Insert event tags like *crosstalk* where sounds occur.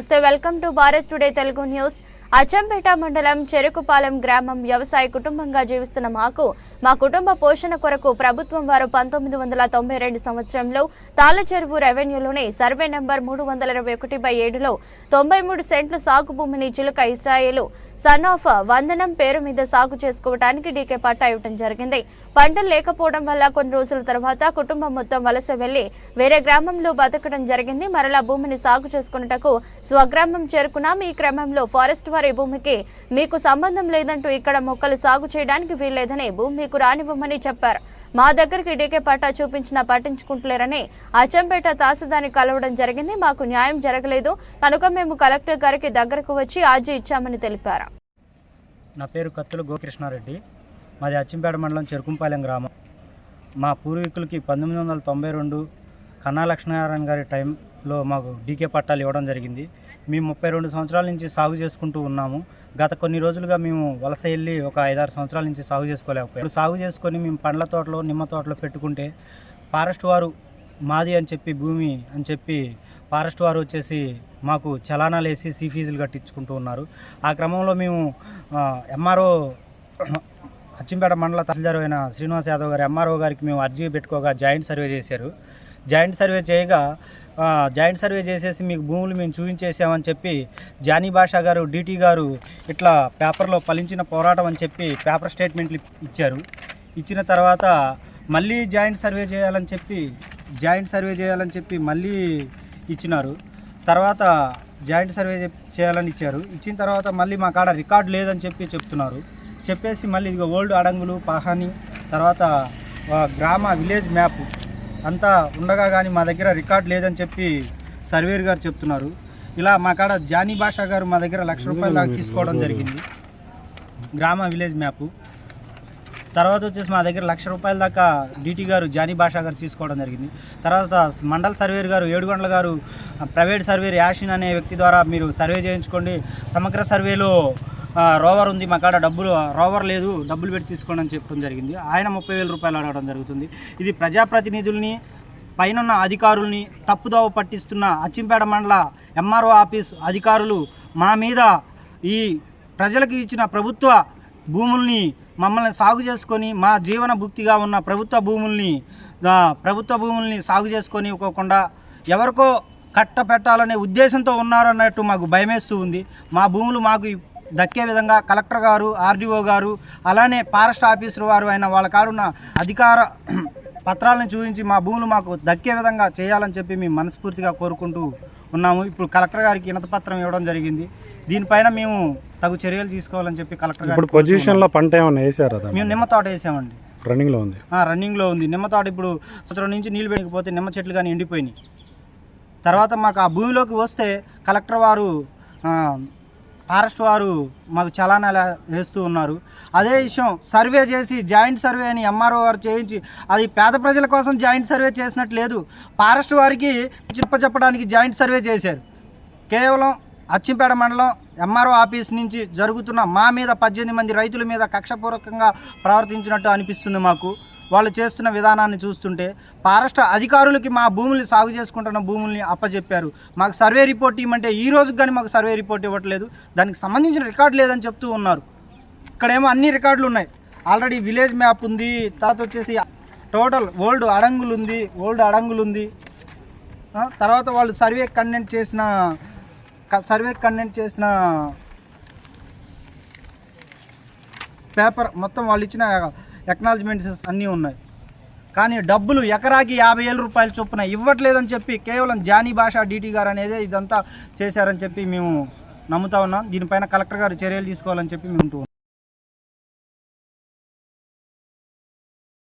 నమస్తే welcome to Bharat today Telugu news. Achampet మండలం చెరుకుపాలెం గ్రామం వ్యవసాయ కుటుంబంగా జీవిస్తున్న మాకు మా కుటుంబ పోషణ కొరకు ప్రభుత్వం వారు పంతొమ్మిది వందల తొంభై రెండు సంవత్సరంలో తాళచెరువు రెవెన్యూలోని సర్వే నెంబర్ మూడు వందల ఇరవై ఒకటి బై ఏడులో తొంభై మూడు సెంట్లు సాగు భూమిని చిలుక ఇస్రాయేలు సన్ ఆఫ్ వందనం పేరు మీద సాగు చేసుకోవడానికి డీకే పట్టా ఇవ్వడం జరిగింది. పంటలు లేకపోవడం వల్ల కొన్ని రోజుల తర్వాత కుటుంబం మొత్తం వలస వెళ్ళి వేరే గ్రామంలో బతకడం జరిగింది. మరలా భూమిని సాగు చేసుకున్నటకు స్వగ్రామం చేరుకున్నాం ఈ క్రమంలో ఫారెస్ట్ వారి భూమికి మీకు సంబంధం లేదంటూ ఇక్కడ మొక్కలు సాగు చేయడానికి వీల్లేదని భూమి మీకు రానివ్వమని చెప్పారు. మా దగ్గరికి డీకే పట్టా చూపించినా పట్టించుకుంటలేరని అచ్చంపేట తహసీల్దార్ని కలవడం జరిగింది. మాకు న్యాయం జరగలేదు. కనుక మేము కలెక్టర్ గారికి దగ్గరకు వచ్చి ఆర్జీ ఇచ్చామని తెలిపారు. నా పేరు కత్తుల గోకృష్ణారెడ్డి. మాది అచ్చంపేట మండలం చెరుకుంపాలెం గ్రామం. మా పూర్వీకులకి పంతొమ్మిది వందల తొంభై రెండు కన్నా లక్ష్మీనారాయణ గారి లో మాకు డీకే పట్టాలు ఇవ్వడం జరిగింది. మేము ముప్పై రెండు సంవత్సరాల నుంచి సాగు చేసుకుంటూ ఉన్నాము. గత కొన్ని రోజులుగా మేము వలస వెళ్ళి ఒక ఐదారు సంవత్సరాల నుంచి సాగు చేసుకోలేకపోయాం. ఇప్పుడు సాగు చేసుకొని మేము పండ్ల తోటలో నిమ్మ తోటలో పెట్టుకుంటే ఫారెస్ట్ వారు మాది అని చెప్పి భూమి అని చెప్పి ఫారెస్ట్ వారు వచ్చేసి మాకు చలానాలు వేసి సీ ఫీజులు కట్టించుకుంటూ ఉన్నారు. ఆ క్రమంలో మేము ఎంఆర్ఓ అచ్చింపేట మండల తహసీల్దారు అయిన శ్రీనివాస్ యాదవ్ గారు ఎంఆర్ఓ గారికి మేము అర్జీ పెట్టుకోగా జాయింట్ సర్వే చేశారు. జాయింట్ సర్వే చేయగా జాయింట్ సర్వే చేసేసి మీకు భూములు మేము చూపించేసామని చెప్పి జానీ భాషా గారు డీటీ గారు ఇట్లా పేపర్లో ఫలించిన పోరాటం అని చెప్పి పేపర్ స్టేట్మెంట్లు ఇచ్చారు. ఇచ్చిన తర్వాత మళ్ళీ జాయింట్ సర్వే చేయాలని చెప్పి జాయింట్ సర్వే చేయాలని చెప్పి మళ్ళీ ఇచ్చినారు. తర్వాత జాయింట్ సర్వే చేయాలని ఇచ్చారు. ఇచ్చిన తర్వాత మళ్ళీ మా కాడ రికార్డు లేదని చెప్పి చెప్తున్నారు. చెప్పేసి మళ్ళీ ఇదిగో ఓల్డ్ అడంగులు పహాని తర్వాత గ్రామ విలేజ్ మ్యాప్ అంతా ఉండగా కానీ మా దగ్గర రికార్డ్ లేదని చెప్పి సర్వేర్ గారు చెప్తున్నారు. ఇలా మా కాడ జానీ భాషా గారు మా దగ్గర లక్ష రూపాయల దాకా తీసుకోవడం జరిగింది. గ్రామ విలేజ్ మ్యాప్. తర్వాత వచ్చేసి మా దగ్గర లక్ష రూపాయల దాకా డీటీ గారు జానీ భాషా గారు తీసుకోవడం జరిగింది. తర్వాత మండల్ సర్వేర్ గారు ఏడుగొండల గారు ప్రైవేట్ సర్వేర్ యాషిన్ అనే వ్యక్తి ద్వారా మీరు సర్వే చేయించుకోండి. సమగ్ర సర్వేలో రోవర్ ఉంది మా కాడ డబ్బులు రోవర్ లేదు డబ్బులు పెట్టి తీసుకోండి అని చెప్పడం జరిగింది. ఆయన ముప్పై వేల రూపాయలు అడగడం జరుగుతుంది. ఇది ప్రజాప్రతినిధుల్ని పైనున్న అధికారుల్ని తప్పుదోవ పట్టిస్తున్న అచ్చింపేట మండల ఎంఆర్ఓ ఆఫీస్ అధికారులు మా మీద ఈ ప్రజలకు ఇచ్చిన ప్రభుత్వ భూముల్ని మమ్మల్ని సాగు చేసుకొని మా జీవన భుక్తిగా ఉన్న ప్రభుత్వ భూముల్ని ప్రభుత్వ భూముల్ని సాగు చేసుకొని ఇవ్వకుండా ఎవరికో కట్ట పెట్టాలనే ఉద్దేశంతో ఉన్నారన్నట్టు మాకు భయమేస్తూ ఉంది. మా భూములు మాకు దక్కే విధంగా కలెక్టర్ గారు ఆర్డీఓ గారు అలానే ఫారెస్ట్ ఆఫీసర్ వారు అయిన వాళ్ళ కాడున్న అధికార *clears throat* పత్రాలను చూపించి మా భూములు మాకు దక్కే విధంగా చేయాలని చెప్పి మేము మనస్ఫూర్తిగా కోరుకుంటూ ఉన్నాము. ఇప్పుడు కలెక్టర్ గారికి వినతి పత్రం ఇవ్వడం జరిగింది. దీనిపైన మేము తగు చర్యలు తీసుకోవాలని చెప్పి కలెక్టర్ ఇప్పుడు గారు పొజిషన్లో పంట ఏమైనా వేసారా మేము నిమ్మ తోట వేసామండి. రన్నింగ్లో ఉంది. ఆ, రన్నింగ్లో ఉంది. నిమ్మ తోట ఇప్పుడు సంవత్సరం నుంచి నీళ్ళు పెరిగిపోతే నిమ్మ చెట్లు కానీ ఎండిపోయినాయి. తర్వాత మాకు ఆ భూమిలోకి వస్తే కలెక్టర్ వారు ఫారెస్ట్ వారు మాకు చలానాలు వేస్తూ ఉన్నారు. అదే విషయం సర్వే చేసి జాయింట్ సర్వే అని ఎంఆర్ఓ వారు చేయించి అది పేద ప్రజల కోసం జాయింట్ సర్వే చేసినట్టు లేదు. ఫారెస్ట్ వారికి చెప్ప చెప్పడానికి జాయింట్ సర్వే చేశారు. కేవలం అచ్చింపేట మండలం ఎంఆర్ఓ ఆఫీస్ నుంచి జరుగుతున్న మా మీద పద్దెనిమిది మంది రైతుల మీద కక్షపూర్వకంగా ప్రవర్తించినట్టు అనిపిస్తుంది మాకు. వాళ్ళు చేస్తున్న విధానాన్ని చూస్తుంటే ఫారెస్ట్ అధికారులకి మా భూముల్ని సాగు చేసుకుంటున్న భూముల్ని అప్పచెప్పారు మాకు సర్వే రిపోర్ట్ ఇవ్వమంటే ఈ రోజుకి కానీ మాకు సర్వే రిపోర్ట్ ఇవ్వట్లేదు. దానికి సంబంధించిన రికార్డు లేదని చెప్తూ ఉన్నారు. ఇక్కడేమో అన్ని రికార్డులు ఉన్నాయి. ఆల్రెడీ విలేజ్ మ్యాప్ ఉంది. తర్వాత వచ్చేసి టోటల్ ఓల్డ్ అడంగులు ఉంది. ఓల్డ్ అడంగులు ఉంది. తర్వాత వాళ్ళు సర్వే కండెంట్ చేసిన సర్వే కండెంట్ చేసిన పేపర్ మొత్తం వాళ్ళు ఇచ్చిన ఎక్నాలజ్మెంట్స్ అన్నీ ఉన్నాయి. కానీ డబ్బులు ఎకరాకి యాభై వేల రూపాయల చొప్పున ఇవ్వట్లేదని చెప్పి కేవలం జానీ భాష డీటీ గారు అనేది ఇదంతా చేశారని చెప్పి మేము నమ్ముతా ఉన్నాం. దీనిపైన కలెక్టర్ గారు చర్యలు తీసుకోవాలని చెప్పి మేము